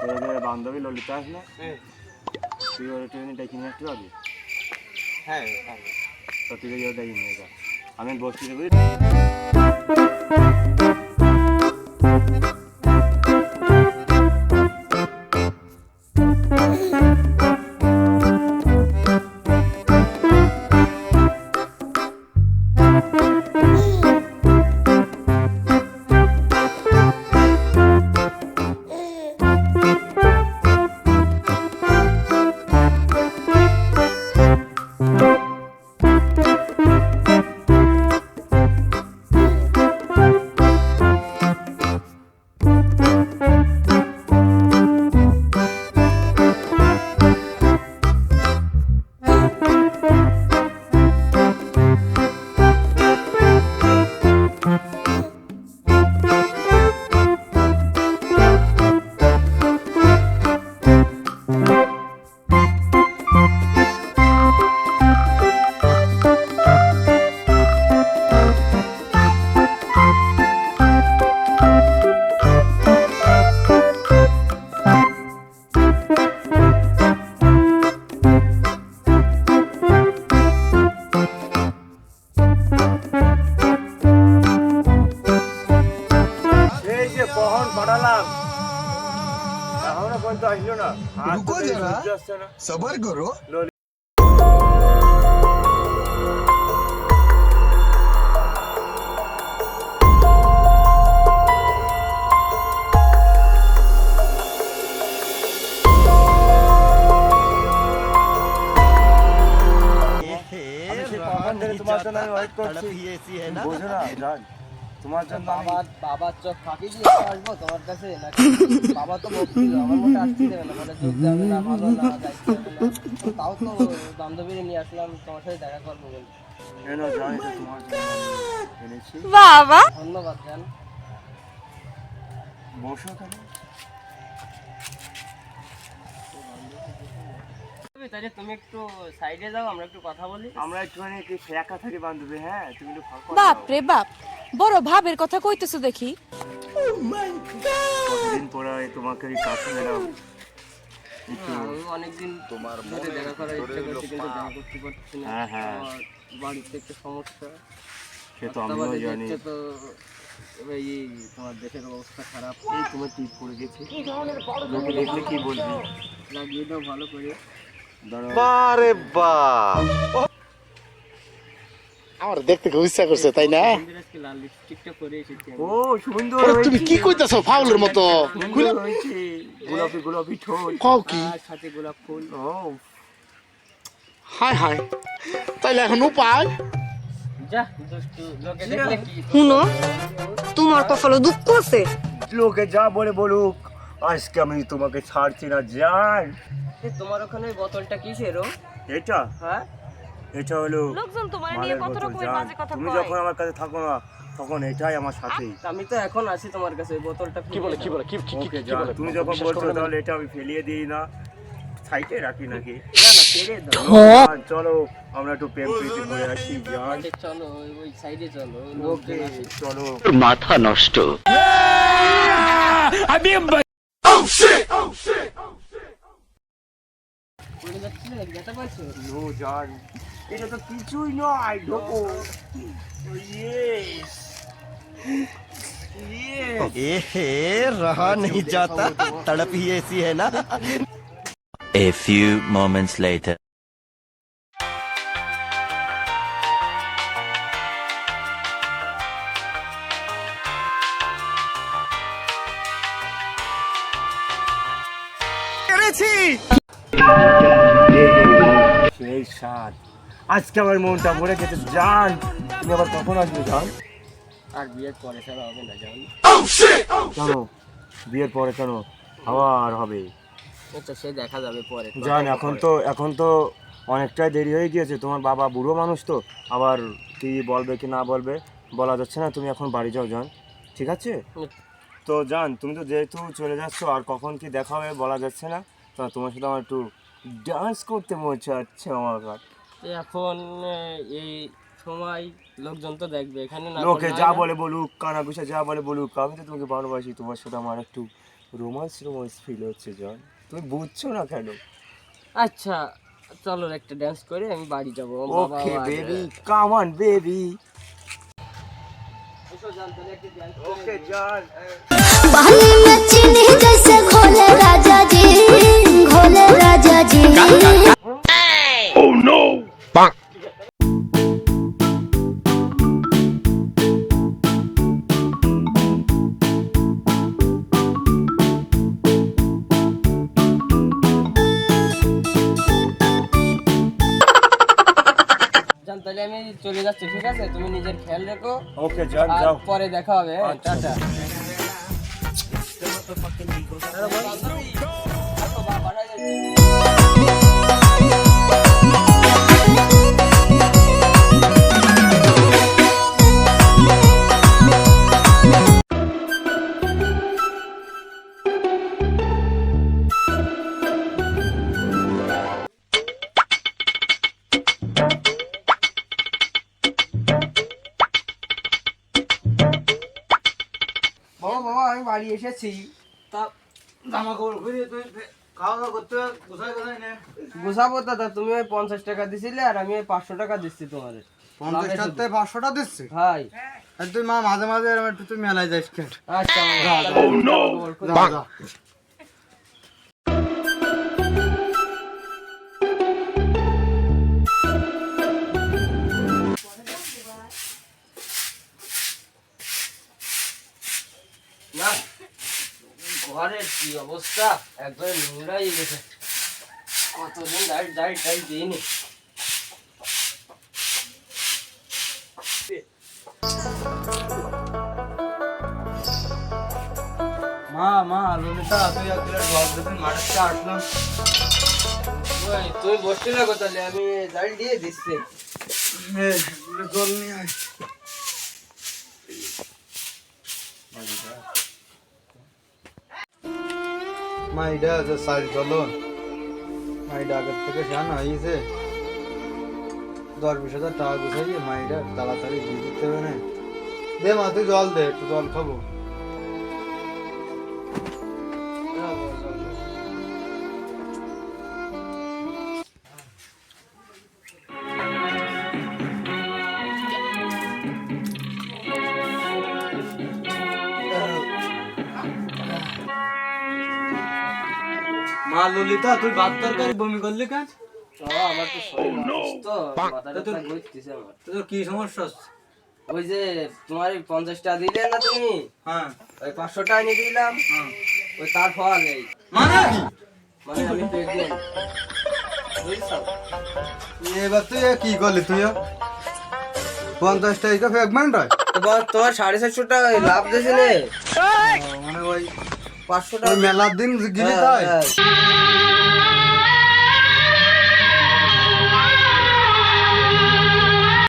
বান্ধবী ললিতা আস তুই ওর ট্রেনে ডেকে নিয়ে আসতে পারবি? হ্যাঁ হ্যাঁ। তো তুই ওর ডেকে নিয়ে যা। আমি বসছি বুঝলি? পর্যন্ত আসলো না হাত রুকো থেকে যারা। সূর্য আসছে না सबर करो ললি- আমি সে কখন ধরে তোমার জন্য আমি wait করছি। তুমি বোঝো না, জান। তোমার জন্য আমি বাবার বাবার চোখ ফাঁকি দিয়ে আসব তোমার কাছে? নাকি বাবা তো বলছিল আমার মতো আসতে দেবে না মানে চোখ যাবে না ভালো না দায়িত্ব হবে না তাও তো বান্ধবীরে নিয়ে আসলাম তোমার সাথে দেখা করব বলে। কেন জান এটা তোমার এনেছি। বাবা! ধন্যবাদ জান। বসো তাহলে তুমি একটু সাইডে যাও আমরা একটু কথা বলি। আমরা একটুখানি একটু একা থাকি বান্ধবী হ্যাঁ? তুমি একটু বাপ রে বাপ! বড় ভাবের কথা কইতেছো দেখি। কতদিন পরে তোমাকে এই কাছে এলাম? একটু হ্যাঁ, অনেকদিন তোমার ধরে দেখা করার ইচ্ছা করছি কিন্তু দেখা করতে পারছি না। হ্যাঁ, হ্যাঁ। বাড়িতে একটা সমস্যা। সে তো আমিও জানি। তো এই তোমার দেশের অবস্থা খারাপ। এই তোমার টিপ পড়ে গেছে। লোকে দেখলে কি বলবি? লাগিয়ে দাও ভালো করে। বারে বাপ! আমার দেখতে খুব ইচ্ছা করছে তাই না। ও সুন্দর তুমি কি কইতাছো ফাউলের মতো? গোলাপি গোলাপি ঠোঁট। কও কি? সাথে গোলাপ ফুল। ও। হাই হাই তাইলে এখন উপায়? যা দুষ্টু লোকে দেখলে কি? শুনো তোমার কপালে দুঃখ আছে। লোকে যা বলে বলুক আজকে আমি তোমাকে ছাড়ছি না যাই। তোমার ওখানে ওই বোতলটা কিসের ও? এটা? হ্যাঁ? এটা হলো লোকজন তোমার নিয়ে কত রকমের জান। বাজে কথা তুমি যখন আমার কাছে থাকো না তখন এটাই আমার সাথে আমি তো এখন আছি তোমার কাছে ওই বোতলটা কি বলে কি বলে কি কি- কি বলে? তুমি যখন বলছো তাহলে এটা আমি ফেলিয়ে দিই না। সাইডে রাখি নাকি? না না ছেড়ে দাও। চলো আমরা একটু প্রেম প্রীতি করে আসি। জান চলো ওই- সাইডে চলো ওকে চলো। মাথা নষ্ট। পড়ে না ব্যথা পাচ্ছো নো জান এটা তো কিছুই নয় ঢোকো ইয়েস एहे रहा नहीं जाता तड़प ही ऐसी है ना A few moments later. সেই স্বাদ। আজকে আমার মনটা ভরে গেছে। জান তুমি আবার কখন আসবে জান? আর বিয়ের পরে ছাড়া হবে না জান। কেন বিয়ের পরে কেন আর হবে। আচ্ছা সে দেখা যাবে পরে। জান এখন তো এখন তো অনেকটাই দেরি হয়ে গিয়েছে। তোমার বাবা বুড়ো মানুষ তো। আবার কি বলবে কি না বলবে বলা যাচ্ছে না। তুমি এখন বাড়ি যাও জান। ঠিক আছে? তো জান তুমি তো যেহেতু চলে যাচ্ছ আর কখন কি দেখা হবে বলা যাচ্ছে না। তো তোমার সাথে আমার একটু ডান্স করতে মন চাচ্ছে আমার এখন আহ, এই সময় লোকজন তো দেখবে এখানে না লোকে করলে যা হয় না। বলে বলুক কানাঘুষা যা বলে বলুক আমি তো তোমাকে ভালোবাসি তোমার সাথে আমার একটু রোমান্স রোমান্স ফিল হচ্ছে জন তুমি বুঝছো না কেন আচ্ছা চলো একটা ড্যান্স করে আমি বাড়ি যাবো বাবা ওকে আবার- বেবি কাম অন বেবি এসো জান, তাহলে একটা dance করে ওকে জন पानी में चीनी जैसे घोले राजा जी যাজে নিজের খেয়াল রেখো। ওকে পরে দেখা হবে হ্যাঁ, আচ্ছা। টাটা। বাবা বাবা আমি বাড়ি এসেছি। তা জামা কাপড় খুলে গোসাবো দাদা তুমি ওই পঞ্চাশ টাকা দিছিলে আর আমি ওই পাঁচশো টাকা দিচ্ছি তোমার পঞ্চাশটাতে পাঁচশোটা দিচ্ছি? ভাই। আর তুই মা মাঝে মাঝে এরকম একটু তুই মেলায় যাস আচ্ছা ঘরের কি অবস্থা? একবারে নোংরাই গেছে। কতদিন লাইট লাইট টাইট দিইনি। মা মা ললিতা তুই এক প্লেট জল দিবি মাঠের আসলাম ওই, তুমি বসছিলে কোথায়? আমি লাইট দিয়ে দিচ্ছি। জল নিয়ে আয়। মা, এটা আছে সাইজ চলো মাইডা আগের থেকে শান হয়েছে দশ বিশ হাজার টাকা গুছাইয়ে মাইডা তাড়াতাড়ি দিয়ে দিতে হবে না। দে মা, তুই জল দে, একটু জল খাব। মা ললিতা তুই ভাত তরকারি বমি করলি কেন? আমার তো শরীর অসুস্থ, মাথাটা তো ঘুরতেছে আমার। তোর কি সমস্যা? হচ্ছে ওই যে তোমার এই পঞ্চাশটা দিলে না তুমি? হ্যাঁ। ওই পাঁচশোটা এনে দিলাম। ওই তার ফল এই। মানে? মানে আমি প্রেগনেন্ট এবার তুই কি করলি তুই পঞ্চাশ টাকা ফ্যাগমেন্ট হয়। তোমার তোমার সাড়ে চারশো টাকা লাভ দিয়েছে নে। মানে ওই পাঁচশো টাকা মেলার দিন গিলি তাই হ্যাঁ।